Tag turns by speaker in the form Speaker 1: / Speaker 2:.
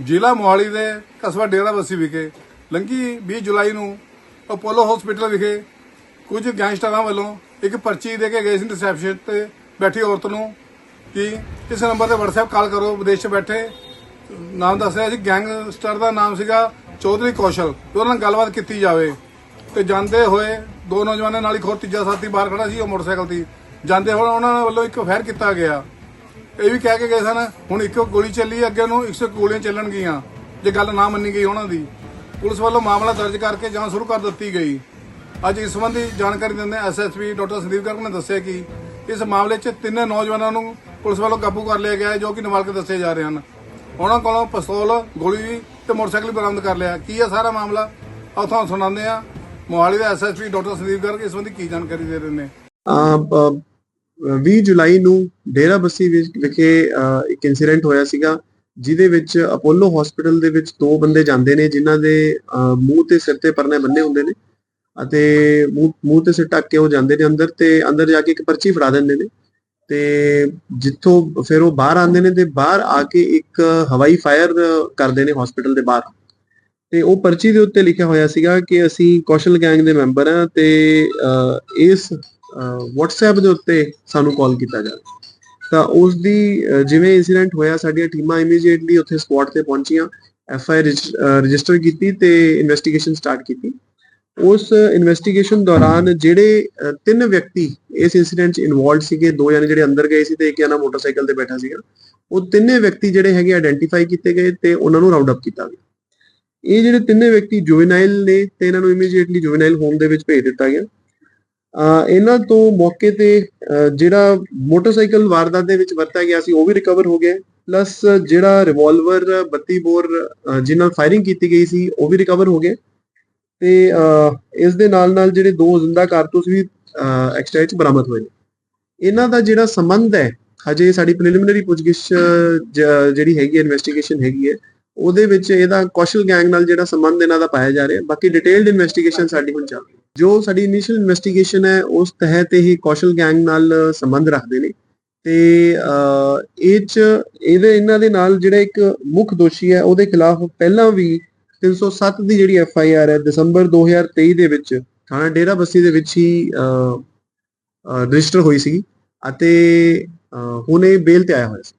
Speaker 1: ਜ਼ਿਲ੍ਹਾ ਮੋਹਾਲੀ ਦੇ ਕਸਬਾ ਡੇਰਾ ਬੱਸੀ ਵਿਖੇ, ਲੰਘੀ 20 ਜੁਲਾਈ ਨੂੰ ਅਪੋਲੋ ਹਸਪੀਟਲ ਵਿਖੇ ਕੁਝ ਗੈਂਗਸਟਰਾਂ ਵੱਲੋਂ ਇੱਕ ਪਰਚੀ ਦੇ ਕੇ ਗਏ ਸੀ ਰਿਸੈਪਸ਼ਨ ਤੇ ਬੈਠੀ ਔਰਤ ਨੂੰ ਕਿ ਇਸ ਨੰਬਰ ਤੇ WhatsApp ਕਾਲ ਕਰੋ, ਵਿਦੇਸ਼ 'ਚ ਬੈਠੇ। ਨਾਮ ਦੱਸ ਰਿਹਾ ਸੀ ਗੈਂਗਸਟਰ ਦਾ ਨਾਮ ਸੀਗਾ ਚੌਧਰੀ ਕੌਸ਼ਲ। ਤੇ ਉਹਨਾਂ ਨਾਲ ਗੱਲਬਾਤ ਕੀਤੀ ਜਾਵੇ। ਤੇ ਜਾਂਦੇ ਹੋਏ ਦੋ ਨੌਜਵਾਨਾਂ ਨਾਲ ਇੱਕ ਹੋਰ ਤੀਜਾ ਸਾਥੀ ਬਾਹਰ ਖੜਾ ਸੀ, ਉਹ ਮੋਟਰਸਾਈਕਲ ਤੇ। ਜਾਂਦੇ ਹੋਏ ਉਹਨਾਂ ਵੱਲੋਂ ਇੱਕ ਫਾਇਰ ਕੀਤਾ ਗਿਆ। ਇਹ ਵੀ ਕਹਿ ਕੇ ਗਏ ਸਨ, ਹੁਣ ਇੱਕ ਗੋਲੀ ਚੱਲੀ ਅੱਗੇ ਨੂੰ 100 ਗੋਲੀਆਂ ਚੱਲਣਗੀਆਂ ਜੇ ਗੱਲ ਨਾ ਮੰਨੀ ਗਈ ਉਹਨਾਂ ਦੀ। ਪੁਲਿਸ ਵੱਲੋਂ ਮਾਮਲਾ ਦਰਜ ਕਰਕੇ ਜਾਂਚ ਸ਼ੁਰੂ ਕਰ ਦਿੱਤੀ ਗਈ। ਅੱਜ ਇਸ ਸੰਬੰਧੀ ਜਾਣਕਾਰੀ ਦਿੰਦੇ ਐਸਐਸਪੀ ਡਾਕਟਰ ਸੰਦੀਪ ਗਰਗ ਨੇ ਦੱਸਿਆ ਕਿ ਇਸ ਮਾਮਲੇ 'ਚ ਤਿੰਨ ਨੌਜਵਾਨਾਂ ਨੂੰ ਪੁਲਿਸ ਵੱਲੋਂ ਕਾਬੂ ਕਰ ਲਿਆ ਗਿਆ ਹੈ, ਜੋ ਕਿ ਨਵਾਲਕ ਦੱਸੇ ਜਾ ਰਹੇ ਹਨ। ਉਹਨਾਂ ਕੋਲੋਂ ਪਿਸਤੌਲ, ਗੋਲੀ ਤੇ ਮੋਟਰਸਾਈਕਲ ਬਰਾਮਦ ਕਰ ਲਿਆ। ਕੀ ਹੈ ਸਾਰਾ ਮਾਮਲਾ? ਆਓ ਤੁਹਾਨੂੰ ਸੁਣਾਉਂਦੇ ਆ ਮੋਹਾਲੀ ਦੇ ਐਸਐਸਪੀ ਡਾਕਟਰ ਸੰਦੀਪ ਗਰਗ ਇਸ ਸੰਬੰਧੀ ਕੀ ਜਾਣਕਾਰੀ ਦੇ ਰਹੇ ਨੇ?
Speaker 2: 20 ਜੁਲਾਈ ਨੂੰ ਡੇਰਾ ਬੱਸੀ ਵਿਖੇ ਇੱਕ ਇਨਸੀਡੈਂਟ ਹੋਇਆ ਸੀਗਾ ਜਿਹਦੇ ਵਿੱਚ ਅਪੋਲੋ ਹਸਪੀਟਲ ਦੇ ਵਿੱਚ ਦੋ ਬੰਦੇ ਜਾਂਦੇ ਨੇ ਜਿਨ੍ਹਾਂ ਦੇ ਮੂੰਹ ਤੇ ਸਿਰ ਤੇ ਪਰਨੇ ਬੰਨੇ ਹੁੰਦੇ ਨੇ ਅਤੇ ਮੂੰਹ ਤੇ ਸਿਰ ਢੱਕ ਕੇ ਉਹ ਜਾਂਦੇ ਨੇ ਅੰਦਰ ਤੇ ਅੰਦਰ ਜਾ ਕੇ ਇੱਕ ਪਰਚੀ ਫੜਾ ਦਿੰਦੇ ਨੇ ਤੇ ਜਿੱਥੋਂ ਫਿਰ ਉਹ ਬਾਹਰ ਆਉਂਦੇ ਨੇ ਤੇ ਬਾਹਰ ਆ ਕੇ ਇੱਕ ਹਵਾਈ ਫਾਇਰ ਕਰਦੇ ਨੇ ਹਸਪੀਟਲ ਦੇ ਬਾਹਰ ਤੇ ਉਹ ਪਰਚੀ ਦੇ ਉੱਤੇ ਲਿਖਿਆ ਹੋਇਆ ਸੀਗਾ ਕਿ ਅਸੀਂ ਕੌਸ਼ਲ ਗੈਂਗ ਦੇ ਮੈਂਬਰ ਹਾਂ ਤੇ ਅਹ, ਇਸ WhatsApp ਦੇ ਉੱਤੇ ਸਾਨੂੰ ਕਾਲ ਕੀਤਾ ਜਾਵੇ ਤਾਂ ਉਸ ਦੀ ਜਿਵੇਂ ਇਨਸੀਡੈਂਟ ਹੋਇਆ, ਸਾਡੀਆਂ ਟੀਮਾਂ ਇਮੀਡੀਏਟਲੀ ਉੱਥੇ ਸਪੌਟ ਤੇ ਪਹੁੰਚੀਆਂ ਐਫ ਆਈ ਰਜਿਸਟਰ ਕੀਤੀ ਤੇ ਇਨਵੈਸਟੀਗੇਸ਼ਨ ਸਟਾਰਟ ਕੀਤੀ। ਉਸ ਇਨਵੈਸਟੀਗੇਸ਼ਨ ਦੌਰਾਨ ਜਿਹੜੇ ਤਿੰਨ ਵਿਅਕਤੀ ਇਸ ਇਨਸੀਡੈਂਟ 'ਚ ਇਨਵੋਲਡ ਸੀਗੇ, ਦੋ ਜਣੇ ਜਿਹੜੇ ਅੰਦਰ ਗਏ ਸੀ ਤੇ ਇੱਕ ਜਣਾ ਮੋਟਰਸਾਈਕਲ ਤੇ ਬੈਠਾ ਸੀਗਾ, ਉਹ ਤਿੰਨੇ ਵਿਅਕਤੀ ਜਿਹੜੇ ਹੈਗੇ ਆਇਡੈਂਟੀਫਾਈ ਕੀਤੇ ਗਏ ਤੇ ਉਹਨਾਂ ਨੂੰ ਰਾਉਂਡ ਅਪ ਕੀਤਾ ਗਿਆ। ਇਹ ਜਿਹੜੇ ਤਿੰਨੇ ਵਿਅਕਤੀ ਜੁਵੈਨਾਈਲ ਨੇ ਤੇ ਇਹਨਾਂ ਨੂੰ ਇਮੀਡੀਏਟਲੀ ਜੁਵੈਨਾਈਲ ਹੋਮ ਦੇ ਵਿੱਚ ਭੇਜ ਦਿੱਤਾ ਗਿਆ। ਇਹਨਾਂ ਤੋਂ ਮੌਕੇ ਤੇ ਜਿਹੜਾ ਮੋਟਰਸਾਈਕਲ ਵਾਰਦਾਤ ਦੇ ਵਿੱਚ ਵਰਤਿਆ ਗਿਆ ਸੀ, ਉਹ ਵੀ ਰਿਕਵਰ ਹੋ ਗਿਆ ਪਲੱਸ ਜਿਹੜਾ ਰਿਵਾਲਵਰ 32 ਬੋਰ, ਅਹ ਨਾਲ ਫਾਇਰਿੰਗ ਕੀਤੀ ਗਈ ਸੀ, ਉਹ ਵੀ ਰਿਕਵਰ ਹੋ ਗਏ ਤੇ ਇਸ ਦੇ ਨਾਲ ਨਾਲ ਜਿਹੜੇ ਦੋ ਜ਼ਿੰਦਾ ਕਾਰਤੂਸ ਵੀ ਐਕਸਟਰਾ ਚ ਬਰਾਮਦ ਹੋਏ ਨੇ। ਇਹਨਾਂ ਦਾ ਜਿਹੜਾ ਸੰਬੰਧ ਹੈ, ਹਜੇ ਸਾਡੀ ਪ੍ਰੀਲਿਮਿਨਰੀ ਪੁੱਛਗਿੱਛ ਜਿਹੜੀ ਹੈਗੀ ਇਨਵੈਸਟੀਗੇਸ਼ਨ ਹੈਗੀ ਹੈ, ਉਹਦੇ ਵਿੱਚ ਇਹਦਾ ਕੌਸ਼ਲ ਗੈਂਗ ਨਾਲ ਜਿਹੜਾ ਸੰਬੰਧ ਇਹਨਾਂ ਦਾ ਪਾਇਆ ਜਾ ਰਿਹਾ ਬਾਕੀ ਡਿਟੇਲਡ ਇਨਵੈਸਟੀਗੇਸ਼ਨ ਸਾਡੀ ਹੁਣ ਚੱਲ ਰਹੀ ਹੈ। ਜੋ ਸਾਡੀ ਇਨੀਸ਼ੀਅਲ ਇਨਵੈਸਟੀਗੇਸ਼ਨ ਹੈ, ਉਸ ਤਹਿਤ ਇਹ ਕੌਸ਼ਲ ਗੈਂਗ ਨਾਲ ਸੰਬੰਧ ਰੱਖਦੇ ਨੇ। ਤੇ ਇਹ ਚ, ਇਹਦੇ, ਇਹਨਾਂ ਦੇ ਨਾਲ ਜਿਹੜਾ ਇੱਕ ਮੁੱਖ ਦੋਸ਼ੀ ਹੈ, ਉਹਦੇ ਖਿਲਾਫ ਪਹਿਲਾਂ ਵੀ 307 ਦੀ ਜਿਹੜੀ ਐਫ ਆਈ ਆਰ ਹੈ, ਦਸੰਬਰ 2023 ਦੇ ਵਿੱਚ ਥਾਣਾ ਡੇਰਾ ਬੱਸੀ ਦੇ ਵਿੱਚ ਹੀ ਰਜਿਸਟਰ ਹੋਈ ਸੀ ਅਤੇ ਹੁਣ ਇਹ ਬੇਲ ਤੇ ਆਇਆ ਹੋਇਆ ਸੀ।